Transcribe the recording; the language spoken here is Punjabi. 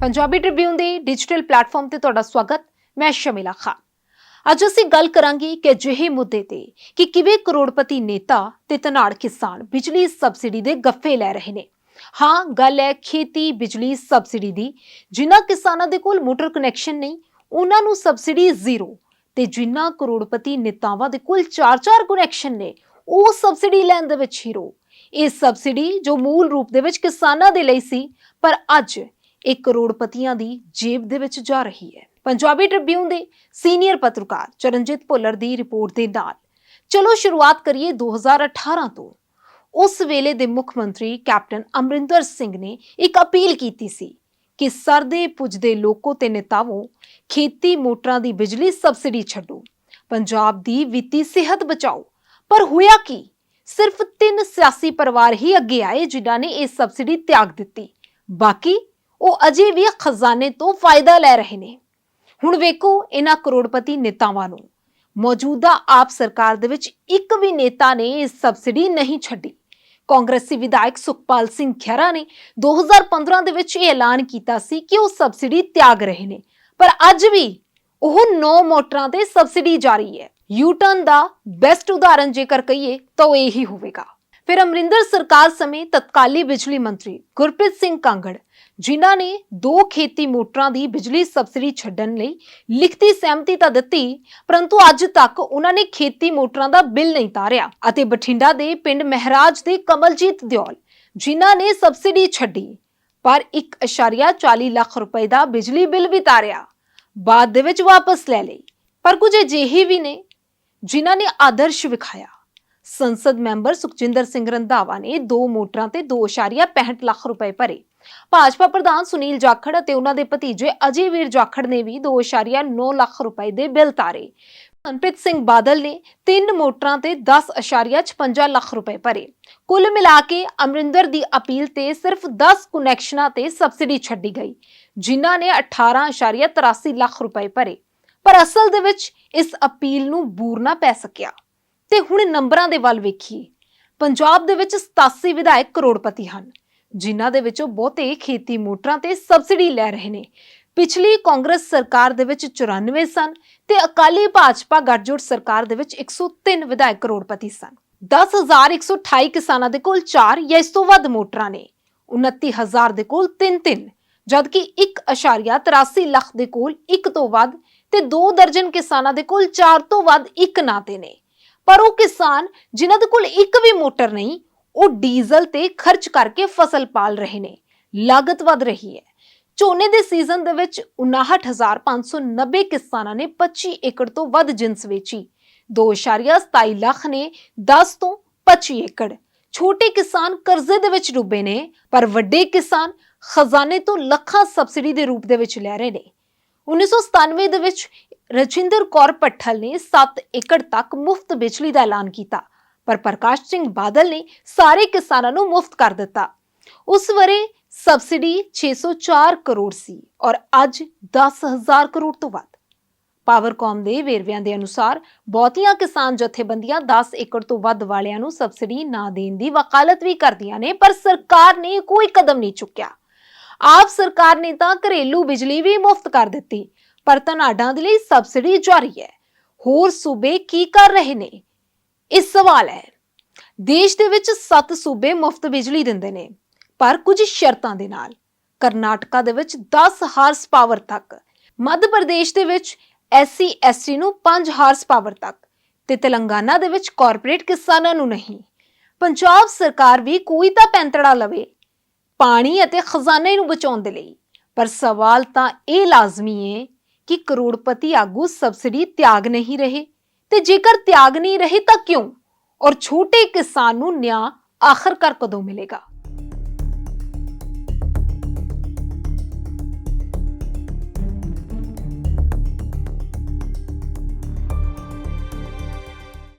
ਪੰਜਾਬੀ ਟ੍ਰਿਬਿਊਨ ਦੇ ਡਿਜੀਟਲ ਪਲੇਟਫਾਰਮ ਤੇ ਤੁਹਾਡਾ ਸਵਾਗਤ। ਮੈਂ ਸ਼ਮੀਲਾ ਖਾਨ। ਅੱਜ ਅਸੀਂ ਗੱਲ ਕਰਾਂਗੇ ਕਿ ਅਜਿਹੇ ਮੁੱਦੇ ਤੇ ਕਿ ਕਿਵੇਂ ਕਰੋੜਪਤੀ ਨੇਤਾ ਤੇ ਧਨਾੜ ਕਿਸਾਨ ਬਿਜਲੀ ਸਬਸਿਡੀ ਦੇ ਗੱਫੇ ਲੈ ਰਹੇ ਨੇ। ਹਾਂ, ਗੱਲ ਹੈ ਖੇਤੀ ਬਿਜਲੀ ਸਬਸਿਡੀ ਦੀ, ਜਿਨ੍ਹਾਂ ਕਿਸਾਨਾਂ ਦੇ ਕੋਲ ਮੋਟਰ ਕਨੈਕਸ਼ਨ ਨਹੀਂ, ਉਹਨਾਂ ਨੂੰ ਸਬਸਿਡੀ ਜ਼ੀਰੋ। ਤੇ ਜਿਨ੍ਹਾਂ ਕਰੋੜਪਤੀ ਨੇਤਾਵਾਂ ਦੇ ਕੋਲ 4-4 ਕਨੈਕਸ਼ਨ ਨੇ, ਉਹ ਸਬਸਿਡੀ ਲੈਣ ਦੇ ਵਿੱਚ ਹੀਰੋ। ਇਹ ਸਬਸਿਡੀ ਜੋ ਮੂਲ ਰੂਪ ਦੇ ਵਿੱਚ ਕਿਸਾਨਾਂ ਦੇ ਲਈ ਸੀ, ਪਰ ਅੱਜ ਇਹ ਕਰੋੜਪਤੀਆਂ ਦੀ ਜੇਬ ਦੇ ਵਿੱਚ ਜਾ ਰਹੀ ਹੈ। ਪੰਜਾਬੀ ਟ੍ਰਿਬਿਊਨ ਦੇ ਸੀਨੀਅਰ ਪੱਤਰਕਾਰ ਚਰਨਜੀਤ ਭੁੱਲਰ ਦੀ ਰਿਪੋਰਟ ਦੇ ਨਾਲ। ਚਲੋ ਸ਼ੁਰੂਆਤ ਕਰੀਏ 2018 ਤੋਂ। ਉਸ ਵੇਲੇ ਦੇ ਮੁੱਖ ਮੰਤਰੀ ਕੈਪਟਨ ਅਮਰਿੰਦਰ ਸਿੰਘ ਨੇ ਇੱਕ ਅਪੀਲ ਕੀਤੀ ਸੀ ਕਿ ਸਰਦੇ ਪੁੱਜਦੇ ਲੋਕੋ ਤੇ ਨੇਤਾਵੋ, ਖੇਤੀ ਮੋਟਰਾਂ ਦੀ ਬਿਜਲੀ ਸਬਸਿਡੀ ਛੱਡੋ। ਪੰਜਾਬ ਦੀ ਵਿੱਤੀ ਸਿਹਤ ਬਚਾਓ। ਪਰ ਹੋਇਆ ਕੀ? ਸਿਰਫ ਤਿੰਨ ਸਿਆਸੀ ਪਰਿਵਾਰ ਹੀ ਅੱਗੇ ਆਏ ਜਿਨ੍ਹਾਂ ਨੇ ਇਹ ਸਬਸਿਡੀ ਤਿਆਗ ਦਿੱਤੀ। ਬਾਕੀ ਉਹ ਅਜੇ ਵੀ ਖਜ਼ਾਨੇ ਤੋਂ ਫਾਇਦਾ ਲੈ ਰਹੇ ਨੇ। ਹੁਣ ਵੇਖੋ ਇਹਨਾਂ ਕਰੋੜਪਤੀ ਨੇਤਾਵਾਂ ਨੂੰ। ਮੌਜੂਦਾ ਆਪ ਸਰਕਾਰ ਦੇ ਵਿੱਚ ਇੱਕ ਵੀ ਨੇਤਾ ਨੇ ਇਹ ਸਬਸਿਡੀ ਨਹੀਂ ਛੱਡੀ। ਕਾਂਗਰਸੀ ਵਿਧਾਇਕ ਸੁਖਪਾਲ ਸਿੰਘ ਖਹਿਰਾ ਨੇ 2015 ਦੇ ਵਿੱਚ ਇਹ ਐਲਾਨ ਕੀਤਾ ਸੀ ਕਿ ਉਹ ਸਬਸਿਡੀ ਤਿਆਗ ਰਹੇ ਨੇ। ਪਰ ਅੱਜ ਵੀ ਉਹ ਨੌ ਮੋਟਰਾਂ ਤੇ ਸਬਸਿਡੀ ਜਾਰੀ ਹੈ। ਯੂਟਨ ਦਾ ਬੈਸਟ ਉਦਾਹਰਨ ਜੇਕਰ ਕਹੀਏ ਤਾਂ ਉਹ ਇਹੀ ਹੋਵੇਗਾ। ਫਿਰ ਅਮਰਿੰਦਰ ਸਰਕਾਰ ਸਮੇਂ ਤਤਕਾਲੀ ਬਿਜਲੀ ਮੰਤਰੀ ਗੁਰਪ੍ਰੀਤ ਸਿੰਘ ਕਾਂਗੜ, ਜਿਨ੍ਹਾਂ ਨੇ ਦੋ ਖੇਤੀ ਮੋਟਰਾਂ ਦੀ ਬਿਜਲੀ ਸਬਸਿਡੀ ਛੱਡਣ ਲਈ ਲਿਖਤੀ ਸਹਿਮਤੀ ਤਾਂ ਦਿੱਤੀ, ਪਰੰਤੂ ਅੱਜ ਤੱਕ ਉਹਨਾਂ ਨੇ ਖੇਤੀ ਮੋਟਰਾਂ ਦਾ ਬਿੱਲ ਨਹੀਂ ਤਾਰਿਆ ਅਤੇ ਬਠਿੰਡਾ ਦੇ ਪਿੰਡ ਮਹਿਰਾਜ ਦੇ ਕਮਲਜੀਤ ਦਿਓਲ, ਜਿਨ੍ਹਾਂ ਨੇ ਸਬਸਿਡੀ ਛੱਡੀ, ਪਰ 1.40 ਲੱਖ ਰੁਪਏ ਦਾ ਬਿਜਲੀ ਬਿੱਲ ਵੀ ਤਾਰਿਆ। ਬਾਅਦ ਦੇ ਵਿੱਚ ਵਾਪਸ ਲੈ ਲਈ, ਪਰ ਕੁਝ ਅਜਿਹੇ ਵੀ ਨੇ, ਜਿਨ੍ਹਾਂ ਨੇ ਆਦਰਸ਼ ਵਿਖਾਇਆ। ਸੰਸਦ ਮੈਂਬਰ ਸੁਖਜਿੰਦਰ ਸਿੰਘ ਰੰਧਾਵਾ ਨੇ ਦੋ ਮੋਟਰਾਂ ਤੇ 2.65 ਲੱਖ ਰੁਪਏ ਭਰੇ। ਭਾਜਪਾ ਪ੍ਰਧਾਨ ਸੁਨੀਲ ਜਾਖੜ ਅਤੇ ਉਹਨਾਂ ਦੇ ਭਤੀਜੇ ਅਜੇ ਵੀਰ ਜਾਖੜ ਨੇ ਵੀ 2.9 ਲੱਖ ਰੁਪਏ ਦੇ ਬਿੱਲ ਤਾਰੇ। ਮਨਪ੍ਰੀਤ ਸਿੰਘ ਬਾਦਲ ਨੇ ਤਿੰਨ ਮੋਟਰਾਂ ਤੇ 10.56 ਲੱਖ ਰੁਪਏ ਭਰੇ। ਕੁੱਲ ਮਿਲਾ ਕੇ ਅਮਰਿੰਦਰ ਦੀ ਅਪੀਲ ਤੇ ਸਿਰਫ 10 ਕਨੈਕਸ਼ਨਾਂ ਤੇ ਸਬਸਿਡੀ ਛੱਡੀ ਗਈ, ਜਿਨ੍ਹਾਂ ਨੇ 18.83 ਲੱਖ ਰੁਪਏ ਭਰੇ। ਪਰ ਅਸਲ ਦੇ ਵਿੱਚ ਇਸ ਅਪੀਲ ਨੂੰ ਬੂਰ ਨਾ ਪੈ ਸਕਿਆ। ਤੇ ਹੁਣ ਨੰਬਰਾਂ ਦੇ ਵੱਲ ਵੇਖੀਏ। ਪੰਜਾਬ ਦੇ ਵਿੱਚ 87 ਵਿਧਾਇਕ ਕਰੋੜਪਤੀ ਹਨ, ਜਿਨ੍ਹਾਂ ਦੇ ਵਿੱਚੋਂ ਬਹੁਤੇ ਖੇਤੀ ਮੋਟਰਾਂ ਤੇ ਸਬਸਿਡੀ ਲੈ ਰਹੇ ਨੇ। ਪਿਛਲੀ ਕਾਂਗਰਸ ਸਰਕਾਰ ਦੇ ਵਿੱਚ 94 ਸਨ ਤੇ ਅਕਾਲੀ ਭਾਜਪਾ ਗੱਠਜੋੜ ਸਰਕਾਰ ਦੇ ਵਿੱਚ 103 ਵਿਧਾਇਕ ਕਰੋੜਪਤੀ ਸਨ। 10128 ਕਿਸਾਨਾਂ ਦੇ ਕੋਲ 4 ਜਾਂ ਇਸ ਤੋਂ ਵੱਧ ਮੋਟਰਾਂ ਨੇ। 29000 ਦੇ ਕੋਲ 3-3 ਜਦਕਿ 1.83 ਲੱਖ ਦੇ ਕੋਲ ਇੱਕ ਤੋਂ ਵੱਧ ਤੇ 2 ਦਰਜਨ ਕਿਸਾਨਾਂ ਦੇ ਕੋਲ 4 ਤੋਂ ਵੱਧ ਇੱਕ ਨਾਤੇ ਨੇ। ਪਰ ਉਹ ਕਿਸਾਨ ਜਿਨ੍ਹਾਂ ਦੇ ਕੋਲ ਇੱਕ ਵੀ ਮੋਟਰ ਨਹੀਂ, ਉਹ ਡੀਜ਼ਲ ਤੇ ਖਰਚ ਕਰਕੇ ਫਸਲ ਪਾਲ ਰਹੇ ਨੇ। ਲਾਗਤ ਵਧ ਰਹੀ ਹੈ। ਝੋਨੇ ਦੇ ਸੀਜ਼ਨ ਦੇ ਵਿੱਚ 59590 ਕਿਸਾਨਾਂ ਨੇ 25 ਏਕੜ ਤੋਂ ਵੱਧ ਜਿੰਸ ਵੇਚੀ। 2.27 ਲੱਖ ਨੇ 10 ਤੋਂ 25 ਏਕੜ। ਛੋਟੇ ਕਿਸਾਨ ਕਰਜ਼ੇ ਦੇ ਵਿੱਚ ਡੁੱਬੇ ਨੇ, ਪਰ ਵੱਡੇ ਕਿਸਾਨ ਖਜ਼ਾਨੇ ਤੋਂ ਲੱਖਾਂ ਸਬਸਿਡੀ ਦੇ ਰੂਪ ਦੇ ਵਿੱਚ ਲੈ ਰਹੇ ਨੇ। 1997 ਦੇ ਵਿੱਚ ਰਜਿੰਦਰ ਕੌਰ ਪੱਠਲ ਨੇ 7 ਏਕੜ ਤੱਕ ਮੁਫਤ ਬਿਜਲੀ ਦਾ ਐਲਾਨ ਕੀਤਾ, ਪਰ ਪ੍ਰਕਾਸ਼ ਸਿੰਘ ਬਾਦਲ ਨੇ ਸਾਰੇ ਕਿਸਾਨਾਂ ਨੂੰ ਮੁਫਤ ਕਰ ਦਿੱਤਾ। ਉਸ ਵਰੇ ਸਬਸਿਡੀ 604 ਕਰੋੜ ਸੀ ਔਰ ਅੱਜ 10000 ਕਰੋੜ ਤੋਂ ਵੱਧ। ਪਾਵਰਕਾਮ ਦੇ ਵੇਰਵਿਆਂ ਦੇ ਅਨੁਸਾਰ ਬਹੁਤੀਆਂ ਕਿਸਾਨ ਜਥੇਬੰਦੀਆਂ 10 ਏਕੜ ਤੋਂ ਵੱਧ ਵਾਲਿਆਂ ਨੂੰ ਸਬਸਿਡੀ ਨਾ ਦੇਣ ਦੀ ਵਕਾਲਤ ਵੀ ਕਰਦੀਆਂ ਨੇ, ਪਰ ਸਰਕਾਰ ਨੇ ਕੋਈ ਕਦਮ ਨਹੀਂ ਚੁੱਕਿਆ। ਆਪ ਸਰਕਾਰ ਨੇ ਤਾਂ ਘਰੇਲੂ ਬਿਜਲੀ ਵੀ ਮੁਫਤ ਕਰ ਦਿੱਤੀ ਪਰ ਧਨਾਡਾਂ ਦੇ ਲਈ ਸਬਸਿਡੀ ਜਾਰੀ ਹੈ। ਹੋਰ ਸੂਬੇ ਕੀ ਕਰ ਰਹੇ ਨੇ? ਇਹ ਸਵਾਲ ਹੈ। ਦੇਸ਼ ਦੇ ਵਿੱਚ 7 ਸੂਬੇ ਮੁਫਤ ਬਿਜਲੀ ਦਿੰਦੇ ਨੇ, ਪਰ ਕੁਝ ਸ਼ਰਤਾਂ ਦੇ ਨਾਲ। ਕਰਨਾਟਕਾ ਦੇ ਵਿੱਚ 10 ਹਾਰਸ ਪਾਵਰ ਤੱਕ, ਮੱਧ ਪ੍ਰਦੇਸ਼ ਦੇ ਵਿੱਚ ਐਸਸੀ, ਐਸਟੀ ਨੂੰ 5 ਹਾਰਸ ਪਾਵਰ ਤੱਕ ਤੇ ਤੇਲੰਗਾਨਾ ਦੇ ਵਿੱਚ ਕਾਰਪੋਰੇਟ ਕਿਸਾਨਾਂ ਨੂੰ ਨਹੀਂ। ਪੰਜਾਬ ਸਰਕਾਰ ਵੀ ਕੋਈ ਤਾਂ ਪੈਂਤੜਾ ਲਵੇ, ਪਾਣੀ ਅਤੇ ਖਜ਼ਾਨੇ ਨੂੰ ਬਚਾਉਣ ਦੇ ਲਈ। ਪਰ ਸਵਾਲ ਤਾਂ ਇਹ ਲਾਜ਼ਮੀ ਹੈ ਕਿ ਕਰੋੜਪਤੀ ਆਗੂ ਸਬਸਿਡੀ ਤਿਆਗ ਨਹੀਂ ਰਹੇ। ਤੇ ਜੇਕਰ ਤਿਆਗ ਨਹੀਂ ਰਹੇ ਤਾਂ ਕਿਉਂ? ਔਰ ਛੋਟੇ ਕਿਸਾਨ ਨੂੰ ਨਿਆਂ ਆਖਰਕਾਰ ਕਦੋਂ ਮਿਲੇਗਾ?